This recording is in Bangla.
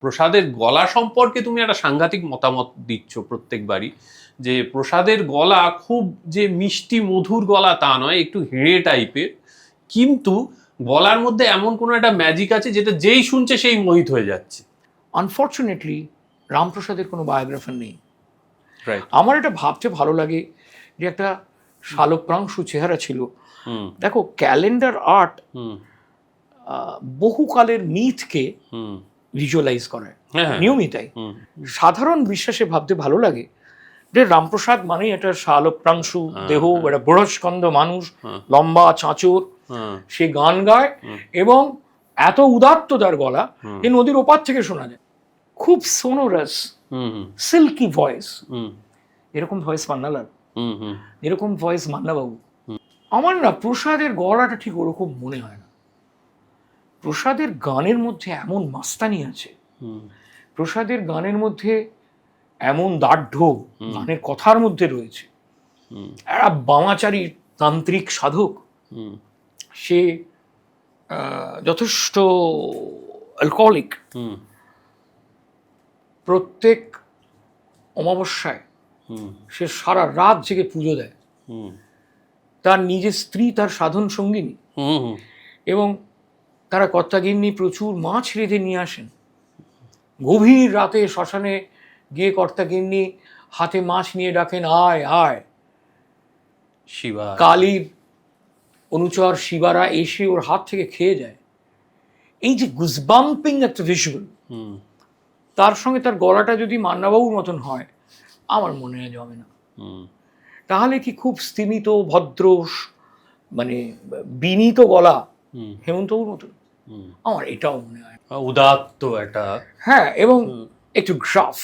প্রসাদের গলা সম্পর্কে তুমি একটা সাংঘাতিক মতামত দিচ্ছ প্রত্যেকবারই যে প্রসাদের গলা খুব যে মিষ্টি মধুর গলা তা নয় একটু হেড়ে টাইপের। কিন্তু গলার মধ্যে এমন কোনো একটা ম্যাজিক আছে যেটা যেই শুনছে সেই মোহিত হয়ে যাচ্ছে। আনফর্চুনেটলি রামপ্রসাদের কোনো বায়োগ্রাফার নেই। আমার এটা ভাবতে ভালো লাগে যে একটা শালপ্রাংশু চেহারা ছিল। হুম। দেখো ক্যালেন্ডার আর্ট হুম। বহুকালের মিথকে হুম। ভিজুয়ালাইজ করে হ্যাঁ হ্যাঁ। নিয়মিতাই। সাধারণ বিশ্বাসে ভাবতে ভালো লাগে যে রামপ্রসাদ মানেই একটা শালপ্রাংশু দেহ একটা বড়স্কন্দ মানুষ হ্যাঁ। লম্বা চাঁচর হ্যাঁ। সে গান গায় এবং এত উদাত্ত তার গলা যে নদীর ওপার থেকে শোনা যায়। খুব সোনোরাস সিল্কি ভয়েস এরকম ভয়েস মান্নালাল এরকম ভয়েস মান্নাবাবু। আমার না প্রসাদের গলাটা ঠিক ওরকম মনে হয় না। প্রসাদের গানের মধ্যে এমন মাস্তানি আছে। হুম। প্রসাদের গানের মধ্যে এমন দার্ঢ্য গানের কথার মধ্যে রয়েছে। একটা বামাচারী তান্ত্রিক সাধক। হুম। সে যথেষ্ট অ্যালকোহলিক হুম। প্রত্যেক অমাবস্যায় হুম। সে সারা রাত জেগে পুজো দেয়। হুম। তার নিজের স্ত্রী তার সাধন সঙ্গিনী। এবং তারা কর্তাগিন্নি প্রচুর মাছ রেঁধে নিয়ে আসেন। গভীর রাতে শ্মশানে গিয়ে কর্তাগিন্নি হাতে মাছ নিয়ে ডাকেন আয় আয়। শিবা। কালীর অনুচর শিবারা এসে ওর হাত থেকে খেয়ে যায়। এই যে গুজবাম্পিং একটা ভিজুয়াল তার সঙ্গে তার গলাটা যদি মান্নাবাবুর মতন হয় আমার মনে হয় জমে না। তাহলে কি খুব স্তিমিত ভদ্র মানে বিনীত গলা হুম। হেমন্তবাবুর মতন? আমার এটাও মনে হয়। উদাত্ত একটা হ্যাঁ এবং একটু গ্রাফ